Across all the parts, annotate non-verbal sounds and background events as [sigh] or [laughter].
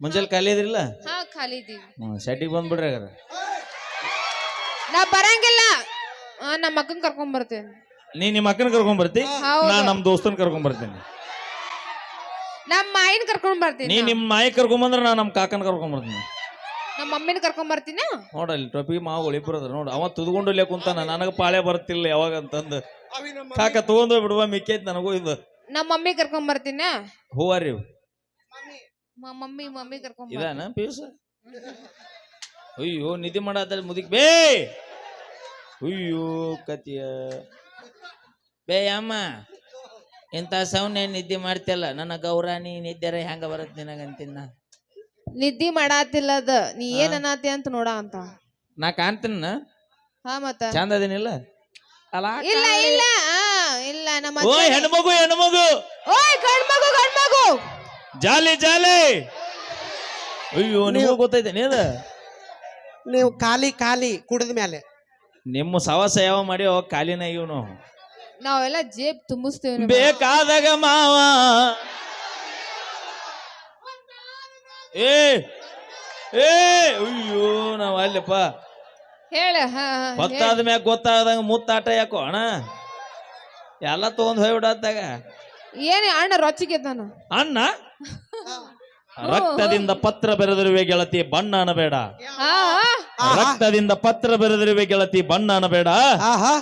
ಮುಂಜಾನೆ ಖಾಲಿ ಇದ್ರಿಲ್ಲ? ಹಾ ಖಾಲಿ ಇದೀವಿ ಹ್ಞೂ ಬಂದ್ಬಿಡ್ರಿ ಹಾಗಾರ ನಾ ಬರಂಗಿಲ್ಲ. ಆ, ನಮ್ಮ ಅಕ್ಕನ್ ಕರ್ಕೊಂಡ್ ಬರ್ತೇನೆ. ನೀ ನಿಮ್ಮ ಅಕ್ಕನ ಕರ್ಕೊಂಡ್ ಬರ್ತಿ? ಹೌದು. ನಾ ನಮ್ಮ ದೋಸ್ತನ ಕರ್ಕೊಂಡ್ ಬರ್ತೀನಿ. ನಮ್ಮ ಮಾಯಿನ ಕರ್ಕೊಂಡ್ ಬರ್ತೀನಿ ನೀ. ನಿಮ್ಮ ಮಾಯಿ ಕರ್ಕೊಂಡ್ ಬಂದ್ರೆ ನಾ ನಮ್ಮ ಕಾಕನ ಕರ್ಕೊಂಡ್ ಬರ್ತೀನಿ. ನಮ್ಮ ಮಮ್ಮಿನ ಕರ್ಕೊಂಡ್ ಬರ್ತೀನಿ? ನೋಡಲ್ಲಿ ಟೊಪಿ ಮಾವು ಇಬ್ಬರು ಅದ್ರ ನೋಡು. ಅವ ತುದ್ಕೊಂಡು ಇಲ್ಲೇ ಕುಂತಾನ. ನನಗೆ ಪಾಳೆ ಬರ್ತಿಲ್ಲ ಯಾವಾಗ ಅಂತಂದು. ಕಾಕ ತಗೊಂಡು ಬಿಡುವ ಮಿಕ್ಕೈತಿ ನನಗೂ ಇದು. ನಮ್ಮ ಮಮ್ಮಿ ಕರ್ಕೊಂಡ್ ಬರ್ತೀನಿ? ಹೂವ ರೀ ಇವು. ಮಮ್ಮಿ ಮಮ್ಮಿ ಕರ್ಕೊಂಡ್ ಇದಾನ? ಪೀಸ್? ಅಯ್ಯೋ ನಿಧಿ ಮಾಡತ್ತಲ್ಲಿ ಮುದಿಕ್ ಬೇ! ಅಯ್ಯೋ ಕತಿಯ ಬೇ ಅಮ್ಮ ಇಂಥ ಸೌನ್ಯ ನಿದ್ದೆ ಮಾಡ್ತಿಲ್ಲ ನನ್ನ ಗೌರಾಣಿ ನಿದ್ದೆರ ಹೆಂಗ ಬರತ್ ನಿನಗಂತಿನ ನಿದ್ದಿ ಮಾಡಾತಿಲ್ಲ ಅದ ನೀ ಏನ್ ಅನ್ನತಿ ಅಂತ ನೋಡ ಅಂತ. ನಾ ಕಾಣ್ತೀನ ಹಾ ಮತ್ತ. ಚಂದ ಅದೇನಿಲ್ಲ ಅಲ್ಲ ಇಲ್ಲ ಇಲ್ಲ ಆ, ಇಲ್ಲ ನಮ್ಮ ಓ ಅಜ್ಜ- ಹೆಣ್ಮಗು ಹೆಣ್ಮಗು ಓಯ್ ಗಂಡ್ಮಗು ಗಂಡ್ಮಗು! ಜಾಲಿ ಜಾಲಿ. ಅಯ್ಯೋ ನೀವು ಗೊತ್ತೈತೆ ನೀನು? ನೀವು ಖಾಲಿ ಖಾಲಿ ಕುಡಿದ ಮೇಲೆ. ನಿಮ್ಮ ಸವಾಸ ಯಾವ ಮಾಡಿ ಖಾಲಿನ ಕಾಲಿನ ಇವನು. ನಾವೆಲ್ಲ ಜೇಬ್ ತುಂಬಿಸ್ತೇವೆ ಬೇಕಾದಾಗ ಮಾವ. ಏ ಏ ಅಯ್ಯೋ ನಾವ್ ಅಲ್ಲಪ್ಪ. ಹೇಳ ಹಾ ಹಾ, ಗೊತ್ತಾದ ಮ್ಯಾಗ ಗೊತ್ತಾಗದಂಗ ಮುತ್ತಾಟ ಯಾಕೋ ಅಣ್ಣ? ಎಲ್ಲ ತಗೊಂಡ್ ಹೋಗ್ಬಿಡತ್ತಾಗ ಏನೇ ಅಣ್ಣ ರೊಚ್ಚಿಗೆ ಅಣ್ಣ? ರಕ್ತದಿಂದ ಪತ್ರ ಬೆರೆದಿರುವೆ ಗೆಳತಿ ಬಣ್ಣ ಅನಬೇಡ. ರಕ್ತದಿಂದ ಪತ್ರ ಬೆರೆದಿರುವೆ ಗೆಳತಿ ಬಣ್ಣ ಅನ್ನಬೇಡ ಆಹಾ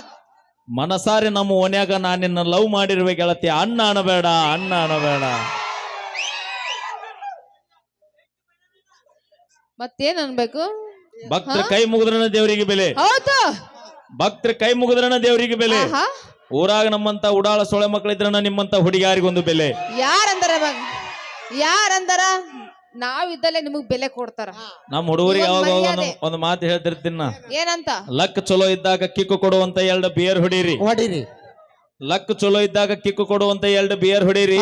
ಮನಸಾರಿ ನಮ್ಮ ಓನ್ಯಾಗ ನಾನು ನಿನ್ನ ಲವ್ ಮಾಡಿರುವೆ ಗೆಳತಿ ಅಣ್ಣ ಅನ್ನಬೇಡ ಅಣ್ಣ ಅನ್ನಬೇಡ ಮತ್ತೇನ್ ಅನ್ಬೇಕು? ಭಕ್ತರ ಕೈ ಮುಗಿದ್ರನ ದೇವರಿಗೆ ಬೆಲೆ. ಹೌದು. ಭಕ್ತರ ಕೈ ಮುಗಿದ್ರನ ದೇವರಿಗೆ ಬೆಲೆ. ಊರಾಗ ನಮ್ಮಂತ ಉಡಾಳ ಸೊಳೆ ಮಕ್ಕಳಿದ್ರನ ನಿಮ್ಮಂತ ಹುಡುಗಿಯಾರಿಗೊಂದು ಬೆಲೆ. ಯಾರಂದ್ರೆ ಯಾರಂದಾರ? ನಾವಿದ್ದಲ್ಲೇ ನಿಮಗ್ ಬೆಲೆ ಕೊಡ್ತಾರ. ನಮ್ಮ ಹುಡುಗರಿಗೆ ಯಾವಾಗ ಒಂದ್ ಮಾತು ಹೇಳ್ತಿರ್ತೀನ ಏನಂತ? ಲಕ್ ಚಲೋ ಇದ್ದಾಗ ಕಿಕ್ಕು ಕೊಡುವಂತ ಎರಡು ಬಿಯರ್ ಹೊಡೀರಿ. ಹೊಡೀರಿ. ಲಕ್ ಚಲೋ ಇದ್ದಾಗ ಕಿಕ್ಕು ಕೊಡುವಂತ ಎರಡು ಬಿಯರ್ ಹೊಡೀರಿ.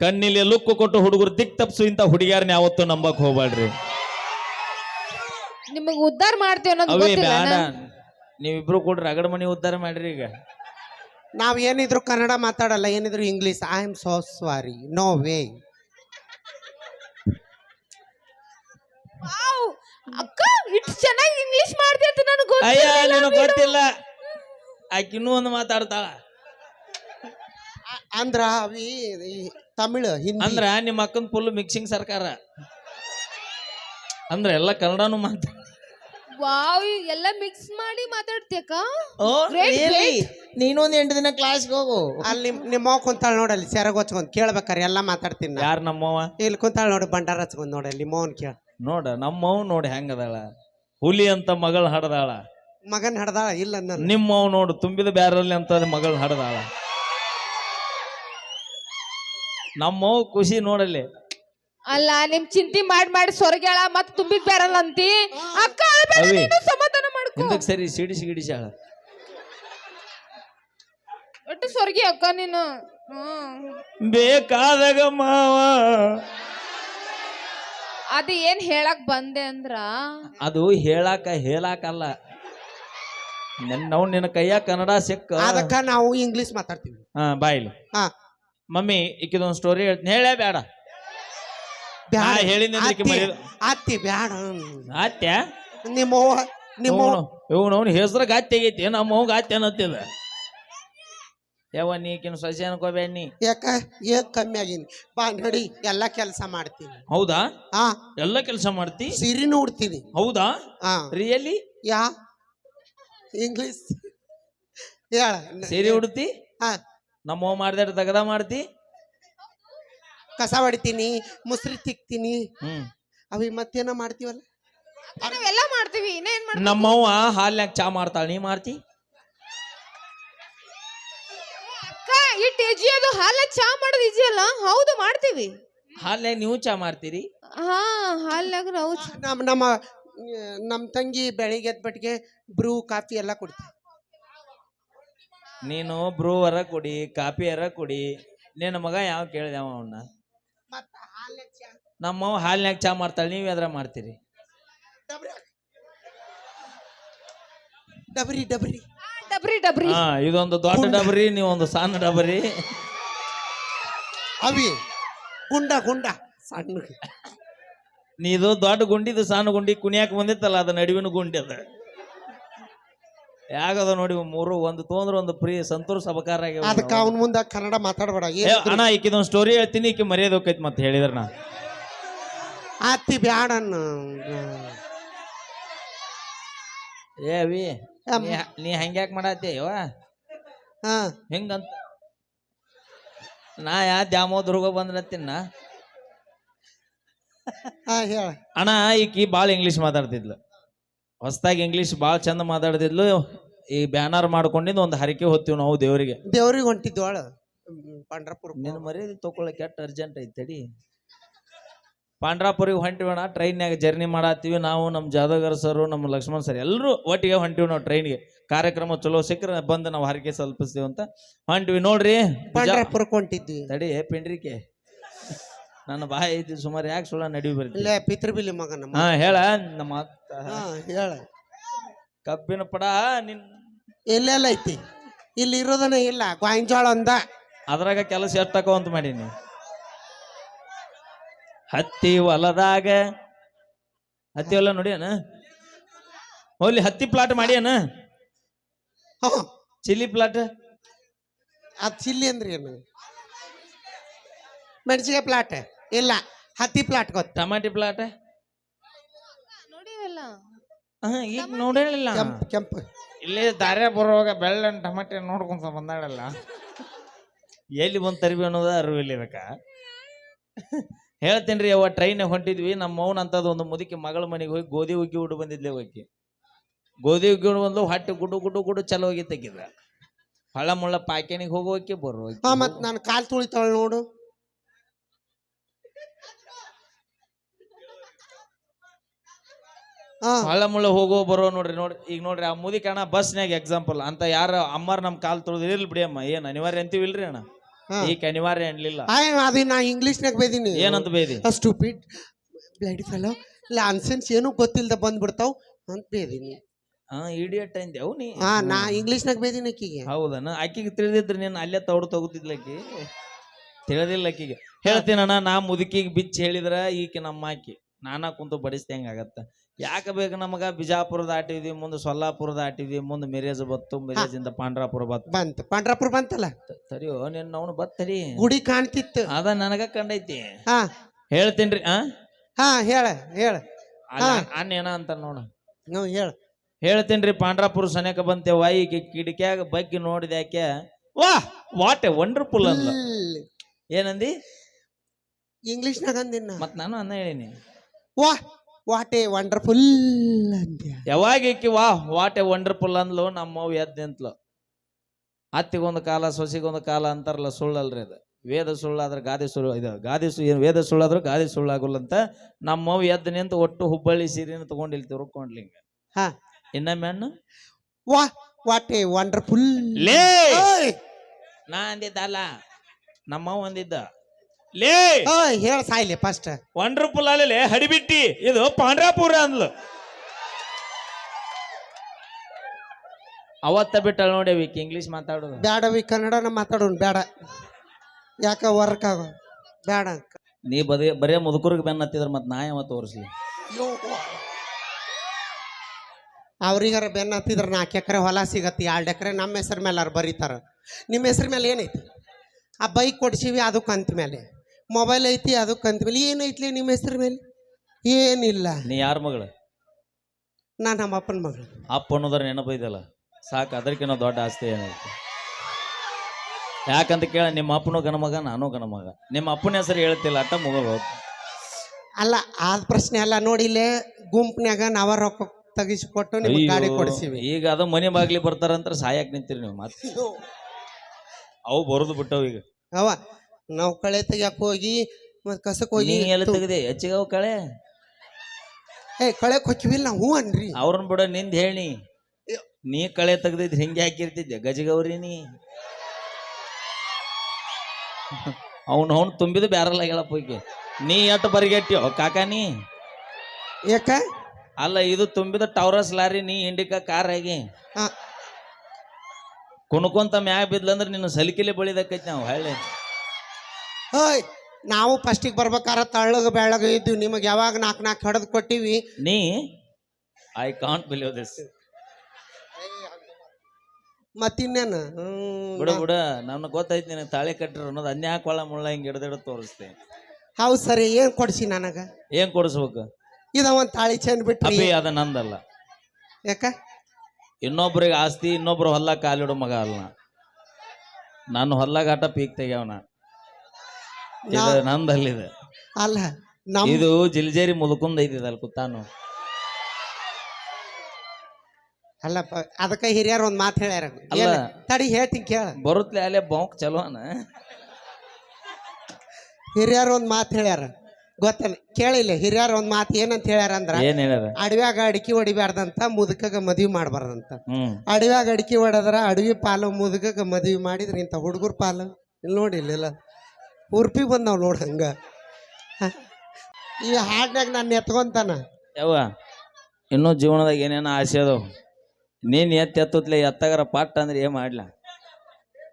ಕಣ್ಣಿಲಿ ಲುಕ್ಕು ಕೊಟ್ಟು ಹುಡುಗರು ದಿಕ್ ತಪ್ಸು ಇಂತ ಹುಡುಗಿಯರ್ನ ಯಾವತ್ತೂ ನಂಬಕ್ ಹೋಗ್ಬೇಡ್ರಿ ನಿಮಗ್ ಉದ್ದಾರ ಮಾಡ್ತೀವಿ ಅನ್ನೋದು ಅವೇ ಗೊತ್ತಿಲ್ಲ ಬ್ಯಾಡ. ನೀವಿಬ್ರು ಕೂಡ ಅಗಡ ಮನಿ ಉದ್ಧಾರ ಮಾಡ್ರಿ ಈಗ. ನಾವ್ ಏನಿದ್ರು ಕನ್ನಡ ಮಾತಾಡಲ್ಲ ಏನಿದ್ರು English I am so sorry no way wow! ಅಕ್ಕ ಇಷ್ಟು ಚೆನ್ನಾಗಿ ಇಂಗ್ಲಿಷ್ ಮಾಡ್ತಿ ಅಂತ ನನಗೆ ಅಯ್ಯ ಗೊತ್ತಿಲ್ಲ ನಿನಗ್ ಗೊತ್ತಿಲ್ಲ. ಆಕಿ ಇನ್ನೂ ಒಂದು ಮಾತಾಡ್ತಾಳ. ಅಂದ್ರ ಅವಿ ಈ ತಮಿಳ್ ಹಿಂದಿ. ಅಂದ್ರ ನಿಮ್ಮ ಅಕ್ಕನ ಫುಲ್ ಮಿಕ್ಸಿಂಗ್ ಸರ್ಕಾರ. ಅಂದ್ರ ಎಲ್ಲ ಕನ್ನಡನು ಮಾತ ವಾವ್ ಎಲ್ಲ ಮಿಕ್ಸ್ ಮಾಡಿ ಮಾತಾಡ್ತೀಯಕ್ಕ ಓ Great, really? ನೀನೊಂದ್ ಎಂಟು ದಿನ ಕ್ಲಾಸ್ಗೆ ಹೋಗು. ಅಲ್ಲಿ ನಿಮ್ ನಿಮ್ಮ ಅವ್ವ ಕುಂತಾಳ ನೋಡಲ್ಲಿ ಸೆರಗ್ ಹೊಚ್ಕೊಂಡ್ ಕೇಳ್ಬೇಕಾರೆ ಎಲ್ಲ ಮಾತಾಡ್ತೀನಿ ನಾ. ಯಾರ ನಮ್ಮವ ಇಲ್ಲಿ ಕುಂತಾಳ ನೋಡಿ ಬಂಡಾರ ಹಚ್ಕೊಂಡ್ ನೋಡಲ್ಲಿ ಮೋನ್ ಕೇಳ. ನೋಡ ನಮ್ಮವ್ ನೋಡಿ ಹೆಂಗದಾಳ? ಹುಲಿ ಅಂತ ಮಗಳ ಹಡದಾಳ. ಮಗನ್ ಹಡದಾಳ? ಇಲ್ಲ ನನ್ನ ನಿಮ್ಮವ್ ನೋಡು ತುಂಬಿದ ಬ್ಯಾರಲ್ಲಿ ಅಂತ ಮಗಳ ಹಡದಾಳ. ನಮ್ಮವ್ ಖುಷಿ ನೋಡಲ್ಲಿ. ಅಲ್ಲ ನಿಮ್ ಚಿಂತಿ ಮಾಡಿ ಮಾಡಿ ಸೊರಗ್ಯಾಳ ಮತ್ ತುಂಬಿದ ಬ್ಯಾರಲ್ ಅಂತಿ? ಅಕ್ಕ ಅಳ್ಬೇಡ ಅವಿ. ನೀನು ಸಮಾಧಾನ ಮಾಡ್ಕೊ. ಸರಿ ಸಿಡಿಸಿ ಗಿಡಿಸ್ಯಾಳ ಒಟ್ಟು ಸ್ವರ್ಗಿ ಅಕ್ಕ ನೀನು. ಹ್ಮ್. ಬೇಕಾದಾಗ ಮಾವ. ಅದು ಏನ್ ಹೇಳಕ್ ಬಂದೆ ಅಂದ್ರ? ಅದು ಹೇಳಾಕ ಹೇಳಾಕಲ್ಲ. ನಾವು ನಿನ್ನ ಕೈಯಾಗ ಕನ್ನಡ ಸಿಕ್ಕ. ಅದಕ್ಕ ನಾವು ಇಂಗ್ಲಿಷ್ ಮಾತಾಡ್ತೀವಿ. ಹಾ ಬಾಯಿಲಿ. ಹಾ. ಮಮ್ಮಿ ಇಕ್ಕಿದೊಂದು ಸ್ಟೋರಿ ಹೇಳ್ತೀನಿ ಹೇಳೇ ಬೇಡ. ಬ್ಯಾಡ. ನಾ ಹೇಳಿದ್ನಿ ಅಂದ್ರೆ ಈಕಿ ಅತ್ತಿ- ಮರ್ಯಾದೆ- ಅತ್ತಿ ಬ್ಯಾಡ. ಆತ್ಯ ನಿಮ್ಮ ನಿಮ್ಮ ಇವನು ಅವನು ಹೆಸ್ರ ಗಾತ್ಯ ಆಗೈತಿ ನಮ್ಮ ಅವ್ಗ ಆತ್ಯ ಅನ್ನತ್ತಿದ ಯಾವ ನೀಕಿನ ಸೊಸೆ ಅನ್ಕೋಬೇಡಿ ನೀ ಯಾಕ ಏಕ್ ಕಮ್ಮಿ ಆಗೀನಿ. ಬಾ ನಡಿ ಎಲ್ಲಾ ಕೆಲಸ ಮಾಡ್ತೀನಿ. ಹೌದಾ? ಹಾ. ಎಲ್ಲ ಕೆಲಸ ಮಾಡ್ತಿ? ಸಿರಿ ಉಡ್ತೀನಿ. ಹೌದಾ? ಹಾ. ರಿಯಲಿ? ಯಾ? ಇಂಗ್ಲಿಷ್? ಹೇಳ. ಸೀರೆ ಉಡ್ತಿ? ಹಾ. ನಮ್ಮ ಮಾಡ್ದಾರ ತಗದ ಮಾಡ್ತಿ? ಕಸ ಹೊಡಿತೀನಿ ಮುಸ್ರಿ ತಿಕ್ತೀನಿ. ಹ್ಮ್. ಅವಿ ಮತ್ತೇನ ಮಾಡ್ತೀವಲ್ಲ? ನಾವೆಲ್ಲ ಮಾಡ್ತೀವಿ ಇನ್ನೇನ್ ಮಾಡ್ತೀವಿ? ನಮ್ಮವ್ವ ಹಾಲ್ನ್ಯಾಗ ಚಾ ಮಾಡ್ತಾಳ ನೀ ಮಾಡ್ತಿ ಅಕ್ಕ ಇಟ್ಟು ಎಜಿ ಅದು ಹಾಲ ಚಾ ಮಾಡೋದು ಈಜಿ ಅಲ್ಲ? ಹೌದು ಮಾಡ್ತೀವಿ. ಹಾಲೆ ನೀವು ಚಾ ಮಾಡ್ತೀರಿ? ಹಾ ಹಾಲ್ನಾಗ ನಾವು ಚಾ- ನಮ್ಮ ನಮ್ಮ ನಮ್ಮ ತಂಗಿ ಬೆಳಿಗ್ಗೆ ಎದ್ಬಿಟ್ಟಿಗೆ ಬ್ರೂ ಕಾಫಿ ಎಲ್ಲ ಕೊಡ್ತೀವಿ. ನೀನು ಬ್ರೂವರ ಕುಡಿ ಕಾಪಿಯರ ಕುಡಿ. ನಿನ್ನ ಮಗ ಯಾವ ಕೇಳಿದವ ಅವನ್ನ ಮತ್ತ ಹಾಲ್ನ್ಯಾಗ ಚಾ. ನಮ್ಮವ್ವ ಹಾಲ್ನ್ಯಾಗ ಚಾ ಮಾಡ್ತಾಳ ನೀವ್ ಯಾವ್ದ್ರ ಮಾಡ್ತೀರಿ? ಡಬರಿ. ಡಬ್ರಿ ಡಬ್ರಿ. ಡಬ್ರಿ ಡಬ್ರಿ. ಹಾ ಇದೊಂದು ದೊಡ್ಡ ಡಬರಿ ನೀವೊಂದು ಸಣ್ಣ ಡಬರಿ. ಅವಿ ಗುಂಡ ಗುಂಡ ಸಣ್ಣ ನೀದು ದೊಡ್ಡ ಗುಂಡಿದು ಸಣ್ಣ ಗುಂಡಿ ಕುಣಿಯಾಕ ಬಂದಿತ್ತಲ್ಲ ಅದು ನಡುವಿನ ಗುಂಡಿ ಅದ. ಯಾಗದ ನೋಡಿ ಮೂರು ಒಂದು ತೊಂದ್ರೆ ಒಂದು ಪ್ರೀ ಸಂತೂರ್ ಸಬಕಾರ ಅದಕ್ಕೆ ಅವನ ಮುಂದೆ ಕನ್ನಡ ಮಾತಾಡಬೇಡ. ಅಣ್ಣ ಒಂದು ಸ್ಟೋರಿ ಹೇಳ್ತೀನಿ ಈಕಿ ಮರ್ಯಾದೆ ಹೋಕೈತಿ ಮತ್ತೆ ಹೇಳಿದ್ರ ನಾ. ಆತಿ ಬ್ಯಾಡಣ್ಣ. ಏ ಅವಿ. ನೀ- ಹಂಗ್ಯಾಕ್ ಮಾಡತ್ತಿ ಯವ್ವ ಹಾ. ಹೆಂಗಂತ. ನಾ ಯಾ ದ್ಯಾಮೋದ್ರಗ ಬಂದ್ರತ್ತಿನ ಹೇಳ. ಅಣ್ಣ ಈಕಿ ಭಾಳ ಇಂಗ್ಲೀಷ್ ಮಾತಾಡ್ತಿದ್ಲು. ಹೊಸ್ದಾಗಿ ಇಂಗ್ಲೀಷ್ ಭಾಳ ಚಂದ ಮಾತಾಡ್ತಿದ್ಲು. ಈ ಬ್ಯಾನರ್ ಮಾಡ್ಕೊಂಡಿದ್ದು ಒಂದು ಹರಿಕೆ ಹೊತ್ತೀವಿ ನಾವು ದೇವರಿಗೆ. ದೇವ್ರಿಗೆ ಹೊಂಟಿದ್ವಾಳ? ಪಂಡ್ರಪುರ ನಿನ್ನ ಮರ್ಯಾದೆ ತಗೊಳಕ್ ಕೆಟ್ಟ ಅರ್ಜೆಂಟ್ ಐತೆ ತಡಿ. ಪಾಂಡ್ರಾಪುರಿಗೆ ಹೊಂಟಿವಣ ಟ್ರೈನ್ಯಾಗ ಜರ್ನಿ ಮಾಡತ್ತೀವಿ ನಾವು ನಮ್ಮ ಜಾದವ್ಗರ್ ಸರು ನಮ್ಮ ಲಕ್ಷ್ಮಣ್ ಸರ್ ಎಲ್ಲರೂ ಒಟ್ಟಿಗೆ ಹೊಂಟಿವಿ ನಾವು ಟ್ರೈನ್ಗೆ. ಕಾರ್ಯಕ್ರಮ ಚಲೋ ಸಿಕ್ಕರೆ ಬಂದು ನಾವು ಹರಕೆ ಸಲ್ಪಿಸ್ತೀವಿ ಅಂತ ಹೊಂಟಿವಿ. ನೋಡ್ರಿ ಪಾಂಡ್ರಾಪುರಕ್ಕೆ ಹೊಂಟಿದ್ವಿ. ತಡಿ ಪಿಂಡ್ರಿಕೆ. ನನ್ನ ಬಾಯಿ ಐತಿ ಸುಮಾರು ಯಾಕೆ ಸುಳ್ಳ ನಡಿವಿ ಬರ್ತೀವಿ ಇಲ್ಲೇ ಪಿತೃಬಿಲಿ ಮಗ ನಮ್ಮ ಹಾ ಹೇಳ ನಮ್ಮ ಅತ್ತ. ಹೇಳ. ಕಬ್ಬಿನ ಪಡ ನಿನ್ ಎಲ್ಲೆಲ್ಲ ಐತಿ? ಇಲ್ಲಿ ಇರೋದನ್ನ ಇಲ್ಲ ಗಾಂಜಾಳ ಅಂದ. ಅದ್ರಾಗ ಕೆಲಸ ಎಷ್ಟಾಕೋ ಅಂತ ಮಾಡೀನಿ. ಹತ್ತಿ ಹೊಲದಾಗ. ಹತ್ತಿ ಹೊಲ ನೋಡಿ ಅಣ್ಣ. ಹೋಗ್ಲಿ ಹತ್ತಿ ಪ್ಲಾಟ್ ಮಾಡಿ ಅಣ್ಣ. ಹಾ. ಚಿಲ್ಲಿ ಪ್ಲಾಟ್ ಆ ಚಿಲ್ಲಿ ಅಂದ್ರಿ ಏನು? ಮೆಣಸಿಗೆ ಪ್ಲಾಟ್ ಇಲ್ಲ ಹತ್ತಿ ಪ್ಲಾಟ್ ಗೊತ್ತ. ಟಮಾಟಿ ಪ್ಲಾಟ್ ನೋಡಿರಲ್ಲ ಹಾ ಈಗ ನೋಡಿರಲಿಲ್ಲ ಕೆಂಪ್ ಕೆಂಪು. ಇಲ್ಲಿ ದಾರ್ಯ ಬರುವಾಗ ಬೆಳ್ಳನ್ ಟಮಾಟೆ ನೋಡ್ಕೊಂತ ಬಂದಾಳಲ್ಲ. [laughs] ಎಲ್ಲಿ ಬಂದು ತರಿಬಿ ಅನ್ನೋದ ಅರಿವಿಲ್ಲ ಇದಕ್ಕ ಹೇಳ್ತೇನ್ರಿ ಅವ ಟ್ರೈನ್ ಹೊಂಟಿದ್ವಿ ನಮ್ಮ ಮೌನ ಅಂತದ ಒಂದು ಮುದುಕಿ ಮಗಳ ಮನೆಗೆ ಹೋಗಿ ಗೋಧಿ ಉಗ್ಗಿ ಉಡು ಬಂದಿದ್ಲೆ ಹೋಗಿ ಗೋಧಿ ಉಗ್ಗಿ ಉಡು ಬಂದು ಹೊಟ್ಟೆ ಗುಡು ಗುಡು ಗುಡು ಚಲೋ ಹೋಗಿ ತೆಗಿದ ಹಳ ಮುಳ್ಳ ಪಾಕೇನಿಗೆ ಹೋಗೋಕೆ ಬರೋ ಮತ್ ನಾನು ಕಾಲ್ ತುಳಿತಾಳ ನೋಡು. ಹಳ್ಳ ಮುಳ್ಳ ಹೋಗೋ ಬರೋ ನೋಡ್ರಿ ನೋಡ್ರಿ ಈಗ ನೋಡ್ರಿ ಆ ಮುದಿ ಅಣ್ಣ ಬಸ್ನ್ಯಾಗ ಎಕ್ಸಾಂಪಲ್ ಅಂತ ಯಾರ ಅಮ್ಮರ್ ನಮ್ ಕಾಲ್ ತೊಳೆದು ಇರ್ಲಿ ಬಿಡಿ ಅಮ್ಮ ಏನ್ ಅನಿವಾರ್ಯ ಅಂತೀವಿಲ್ರಿ ಅಣ್ಣ? ಹಾ. ಈಗ ಅನಿವಾರ್ಯ ಅನ್ಲಿಲ್ಲ. ಆಯ್ ಅದು ನಾ ಇಂಗ್ಲೀಷ್ನಾಗ ಬೈದೀನಿ. ಏನಂತ ಬೇದಿ? ಸ್ಟೂಪಿಡ್ ಬ್ಲಡಿ ಫೆಲೋ ಲಾನ್ಸೆನ್ಸ್ ಏನು ಗೊತ್ತಿಲ್ದ ಬಂದ್ಬಿಡ್ತಾವ್ ಅಂತ ಬೈದೀನಿ. ಹಾ ಇಡಿಯಟ್ ಅಂದ್ಯಾವು ನೀ? ಹಾ ನಾ ಇಂಗ್ಲೀಷ್ನಾಗ ಬೇದೀನಿ ಆಕಿಗೆ. ಹೌದನ ಆಕಿಗೆ ತಿಳಿದಿದ್ರೆ ನೀನು ಅಲ್ಲೇ ತೌಡು ತಗೋತಿದ್ಲ ಆಕಿ? ತಿಳಿದಿಲ್ಲ ಆಕಿಗೆ. ಹೇಳ್ತೀನಣ್ಣ ನಾ ಮುದುಕಿಗೆ ಬಿಚ್ಚಿ ಹೇಳಿದ್ರ ಈಕೆ ನಮ್ಮ ಆಕಿ. ನಾನಾ ಕುಂತು ಬಡಿಸ್ದಂಗೆ ಆಗತ್ತ. ಯಾಕೆ ಬೇಕು ನಮಗ? ಬಿಜಾಪುರ ದಾಟಿದ್ವಿ ಮುಂದೆ ಸೊಲ್ಲಾಪುರ ದಾಟಿದ್ವಿ ಮುಂದೆ ಮಿರೇಜ್ ಬತ್ತು ಮಿರೇಜಿಂದ ಪಾಂಡ್ರಾಪುರ ಬತ್ತು. ಬಂತ ಪಾಂಡ್ರಾಪುರ ಬಂತಲ್ಲ? ಸರಿಯೋ ನಿನ್ನ ಅವನು ಬತ್ತರಿ ಗುಡಿ ಕಾಣ್ತಿತ್ತು. ಅದ ನನಗ ಕಂಡೈತಿ. ಹಾ. ಹೇಳ್ತೀನ್ರಿ ಆ? ಹಾ ಹೇಳ ಹೇಳ. ಅನ್ನೇನ ಅಂತ ನೋಡ. ನಾವು ಹೇಳ. ಹೇಳ್ತೀನ್ರಿ ಪಾಂಡ್ರಾಪುರ ಸನೇಕ ಬಂತೆ ವಾಯಿ ಕಿಡಿಕ್ಯಾಗ ಬಗ್ಗಿ ನೋಡಿದ ಯಾಕೆ ವಾ ವಾಟ್ ಎ ವಂಡರ್ಫುಲ್ ಅಲ್ಲ. ಏನಂದಿ? ಇಂಗ್ಲೀಷ್ನಾಗ ಅಂದಿನ. ಮತ್ತೆ ನಾನು ಅನ್ನ ಹೇಳಿನಿ. ವಾ ವಾಟ್ ಎ ವಂಡರ್ಫುಲ್ ಅಂದ್ಯ ಯಾವಾಗ ಈಕಿ ವಾ ವಾಟ್ ಎ ವಂಡರ್ಫುಲ್ ಅಂದ್ಲು ನಮ್ಮವ್ ಎದ್ದು ನಿಂತ್ಲು. ಅತ್ತಿಗೊಂದು ಕಾಲ ಸೊಸಿಗೊಂದು ಕಾಲ ಅಂತಾರಲ್ಲ ಸುಳ್ಳಲ್ರಿ ಅದು. ವೇದ ಸುಳ್ಳಾದ್ರೆ ಗಾದೆ ಸುಳ್ಳು ಇದು ಗಾದೆ ಸು ಏನು ವೇದ ಸುಳ್ಳಾದ್ರೆ ಗಾದೆ ಸುಳ್ಳಾಗಲ್ಲ ಅಂತ ನಮ್ಮವ್ ಎದ್ದು ನಿಂತು ಒಟ್ಟು ಹುಬ್ಬಳ್ಳಿ ಸೀರೆನ ತಗೊಂಡು ಇಲ್ಲಿ ಹಿಂಗ. ಹಾ. ಇನ್ನೊಮ್ಮೆ ವಾ ವಾಟ್ ಎ ವಂಡರ್ಫುಲ್ ಲೇ! ನಾ ಅಂದಿದ್ದಲ್ಲ ನಮ್ಮವ್ ಅಂದಿದ್ದ. ಲೇ! ಹೇಳ ಸಾಯ್ಲಿ ಫಸ್ಟ್ ವಂಡರ್ಫುಲ್ ಅಲ್ಲೇ ಹಡಿಬಿಟ್ಟಿ. ಇದು ಪಾಂಡ್ರಾಪುರ ಅಂದ್ಲು. ಅವತ್ತ ಬಿಟ್ಟ ನೋಡಿ ವಿಕ್ ಇಂಗ್ಲೀಷ್ ಮಾತಾಡೋದು. ಬ್ಯಾಡವಿ ಕನ್ನಡನ ಮಾತಾಡೋಣ ಬೇಡ ಯಾಕ ವರ್ಕ್ ಆಗೋ ಬೇಡ ನೀ ಬದೇ ಬರೇ ಮುದುಕರಿಗೆ ಬೆನ್ನ ಹತ್ತಿದ್ರ ಮತ್ತೆ ನಾ ಯಾವ ತೋರಿಸ್ಲಿ? ಅವ್ರಿಗಾರ ಬೆನ್ನ ಹತ್ತಿದ್ರ ನಾಲ್ಕು ಎಕರೆ ಹೊಲ ಸಿಗತ್ತೆ ಎರಡು ಎಕರೆ ನಮ್ಮ ಹೆಸರು ಮೇಲೆ ಅವ್ರು ಬರೀತಾರ. ನಿಮ್ಮ ಹೆಸರು ಮೇಲೆ ಏನೈತಿ? ಆ ಬೈಕ್ ಕೊಡ್ಸಿವಿ ಅದಕ್ಕೆ ಕಂತ ಮೇಲೆ. ಮೊಬೈಲ್ ಐತಿ ಅದಕ್ಕೆ ಅಂದ್ಮೇಲೆ ಮೇಲೆ ಏನೈತ್ಲಿ ನಿಮ್ಮ ಹೆಸರು ಮೇಲೆ? ಏನಿಲ್ಲ. ನೀ ಯಾರ ಮಗಳು? ನಾನು ನಮ್ಮ ಅಪ್ಪನ ಮಗಳು. ಅಪ್ಪ ಅನ್ನೋದ್ರ ಇದೆಯಲ್ಲ ಸಾಕು ಅದಕ್ಕಿನ್ನ ದೊಡ್ಡ ಆಸ್ತಿ ಏನಾಯ್ತು? ಯಾಕಂತ ಕೇಳ ನಿಮ್ಮ ಅಪ್ಪನೂ ಗಣಮಗ ನಾನು ಗಣಮಗ ನಿಮ್ಮ ಅಪ್ಪನ ಹೆಸರು ಹೇಳ್ತಿಲ್ಲ ಅಟ್ಟ ಮುಗೋದು ಅಲ್ಲ ಆ ಪ್ರಶ್ನೆ ಅಲ್ಲ ನೋಡಿ ಇಲ್ಲೇ ಗುಂಪ್ನ್ಯಾಗ ನಾವ ರೊಕ್ಕ ತೆಗಿಸಿಕೊಟ್ಟು ನಿಮ್ಗೆ ಗಾಡಿ ಕೊಡಿಸಿವಿ. ಈಗ ಅದು ಮನೆ ಬಾಗ್ಲಿ ಬರ್ತಾರಂತ ಸಾಯಕ್ ನಿಂತೀರಿ ನೀವು ಮತ್ತೆ. ಅವು ಬರೋದು ಬಿಟ್ಟವು ಈಗ. ಅವ ನಾವು ಕಳೆ ತೆಗಿಯಕ್ ಹೋಗಿ ಮತ್ ಕಸಕ್ ಹೋಗಿ ನೀ ಎಲ್ಲ ತೆಗ್ದೆ? ಹೆಚ್ಚಿಗೆ ಕಳೆ? ಏ ಕಳೆ ಕೊಚ್ಚಿ ನಾವು ಹ್ಞೂ ಅನ್ರಿ. ಅವ್ರನ್ನ ಬಿಡ ನಿಂದ ಹೇಳಿ. ನೀ ಕಳೆ ತೆಗ್ದಿದ್ ಹಿಂಗೆ ಹಾಕಿರ್ತಿದ್ದೆ ಗಜಗೌರಿ ನೀ. ಅವನು ಅವನು ತುಂಬಿದ ಬ್ಯಾರಲ್ಲ ಹೇಳಪ್ಪ ಹೋಗಿ ನೀ ಎಟ್ಟು ಬರಿಗೆಟ್ಟಿ ಕಾಕ ನೀ? ಏಕ ಅಲ್ಲ ಇದು ತುಂಬಿದ ಟವರಸ್ ಲಾರಿ ನೀ ಇಂಡಿಕಾ ಕಾರ್ ಆಗಿ. ಆ, ಕುಣ್ಕೊಂತ ಮ್ಯಾಗ ಬಿದ್ಲಂದ್ರೆ ನಿನ್ನ ಸಲಿಕಿಲಿ ಬಳಿದಕ್ಕೈತಿ ನಾವು ಹಳ್ಳಿ. ಓಯ್ ನಾವು ಫಸ್ಟಿಗೆ ಬರ್ಬೇಕಾರ ತಳ್ಳಗ ಬೆಳ್ಳಗ ಇದ್ದೀವಿ ನಿಮಗೆ ಯಾವಾಗ ನಾಲ್ಕು ನಾಲ್ಕು ಹೊಡೆದು ಕೊಟ್ಟಿವಿ? ನೀ ಐ ಕಾಂಟ್ ಬಿಲೀವ್ ದಿಸ್ ಮತ್ತಿನ್ನೇನು? ಬಿಡ ಬಿಡ. ನನಗೆ ಗೊತ್ತೈತಿ ನಿನಗೆ ತಾಳಿ ಕಟ್ಟಿರ ಅನ್ನೋದು. ಅನ್ಯಾಕೊಳ್ಳ ಮುಳ್ಳ ಹಿಂಗೆ ಹಿಡ್ದಿಡ ತೋರಿಸ್ತೆ ಹೌದು ಸರಿ ಏನು ಕೊಡ್ಸಿ ನನಗೆ? ಏನು ಕೊಡಿಸ್ಬೇಕು? ಇದ ಒಂದು ತಾಳಿ ಚೆಂದ ಬಿಟ್ರಿ. ಅಪ್ಪಿ ಅದ ನಂದಲ್ಲ. ಯಾಕ? ಇನ್ನೊಬ್ರಿಗೆ ಆಸ್ತಿ ಇನ್ನೊಬ್ರು ಹೊಲ ಕಾಲಿಡೋ ಮಗ ಅಲ್ಲ ನಾನು ನಾನು ಹೊಲ್ಲಾಗಾಟ ಪೀಕ್ ತೆಗ್ಯಾವನ. ಇದು ಅಲ್ಲ ನಮ್ ಇದು ಜಿಲ್ಜೇರಿ ಮುದುಕುಂದ ಇದಲ್ ಕುತ್ತಾನು ಅಲ್ಲಪ್ಪ ಅದಕ್ಕೆ ಹಿರಿಯರು ಒಂದ್ ಮಾತು ಹೇಳ್ಯಾರ. ಅಲ್ಲ. ಏನ್? ತಡಿ ಹೇಳ್ತೀನಿ ಕೇಳ. ಬರುತ್ತಲೆ ಅಲ್ಲೇ ಬೌಂಕ್ ಚಲೋನ? ಹಿರಿಯರು ಒಂದು ಮಾತು ಹೇಳ್ಯಾರ. ಗೊತ್ತಲ್ಲ ಕೇಳಿಲ್ಲ ಹಿರಿಯರು ಒಂದ್ ಮಾತು ಏನಂತ ಹೇಳ್ಯಾರ ಅಂದ್ರ ಏನ್ ಹೇಳ್ಯಾರ? ಅಡವ್ಯಾಗ ಅಡಿಕೆ ಹೊಡಿಬಾರ್ದಂತ ಮುದುಕಗ ಮದ್ವಿ ಮಾಡಬಾರ್ದಂತ. ಹ್ಮ್. ಅಡವ್ಯಾಗ ಅಡಿಕೆ ಹೊಡೆದ್ರ ಅಡವಿ ಪಾಲು ಮುದುಕಗ ಮದ್ವಿ ಮಾಡಿದ್ರ ಇಂಥ ಹುಡುಗರ ಪಾಲು? ಇಲ್ಲಿ ನೋಡಿ ಇಲ್ಲೆಲ್ಲ ಉರ್ಪಿ ಬಂದವ್ ನೋಡ್ ಹಂಗ. ಹ. ಈ ಹಾಡ್ನಾಗ ನಾನು ಎತ್ಕೊಂತಾನ ಯವ್ವ ಇನ್ನೂ ಜೀವನದಾಗ ಏನೇನೋ ಆಸೆ ಅದಾವ? ನೀನ್ ಎತ್ತ ಎತ್ತುತ್ತಲೆ ಎತ್ತಗರ ಪಟ್ಟ ಅಂದ್ರೆ ಏನ್ ಮಾಡ್ಲ?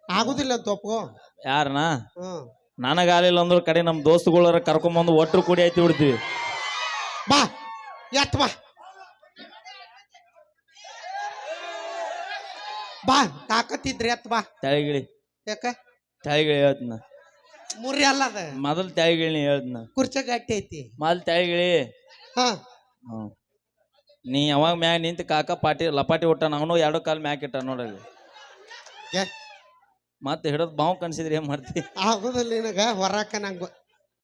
ಆಗುದಿಲ್ಲ ಅಂತ ಒಪ್ಕೋ. ಯಾರನ? ಹ್ಮ್ ನನಗಾಲಿಲ್ಲ ಅಂದ್ರೆ ಕಡೆ ನಮ್ಮ ದೋಸ್ತುಗಳರ ಕರ್ಕೊಂಬಂದು ಒಟ್ರು ಕೂಡಿ ಐತಿ ಬಿಡ್ತೀವಿ. ಬಾ ಎತ್ ಬಾ. ಬಾ ತಾಕತ್ತಿದ್ರಿ ಎತ್ ಬಾ. ತಳಿಗಿಳಿ. ಯಾಕ? ತಳಿಗಿಳಿ ಹೇಳ್ತನ. ಮುರಿ ಅಲ್ಲ ಅದ. ಮೊದಲು ತಳಿಗಿಳಿ ಹೇಳ್ತನ ಕುರ್ಚ ಗಟ್ಟಿ ಐತಿ. ಮೊದಲು ತಾಯಿಗಳಿ. ಹಾ. ನೀ ಯಾವಾಗ ಮ್ಯಾಗ ನಿಂತ ಕಾಕ ಪಾಟಿ ಲಪಾಟಿ ಹೊಟ್ಟಾನ ಅವನು ಎರಡು ಕಾಲು ಮ್ಯಾಕ್ ಇಟ್ಟ ನೋಡಲ್ಲಿ ಮತ್ತೆ ಹಿಡೋದ್ ಬಾವು ಕನ್ಸಿದ್ರೆ ಏನ್ ಮಾಡ್ತಿ? ಆಗುದಿಲ್ಲ ನಿನಗ ಹೊರಾಕ ನಂಗೆ.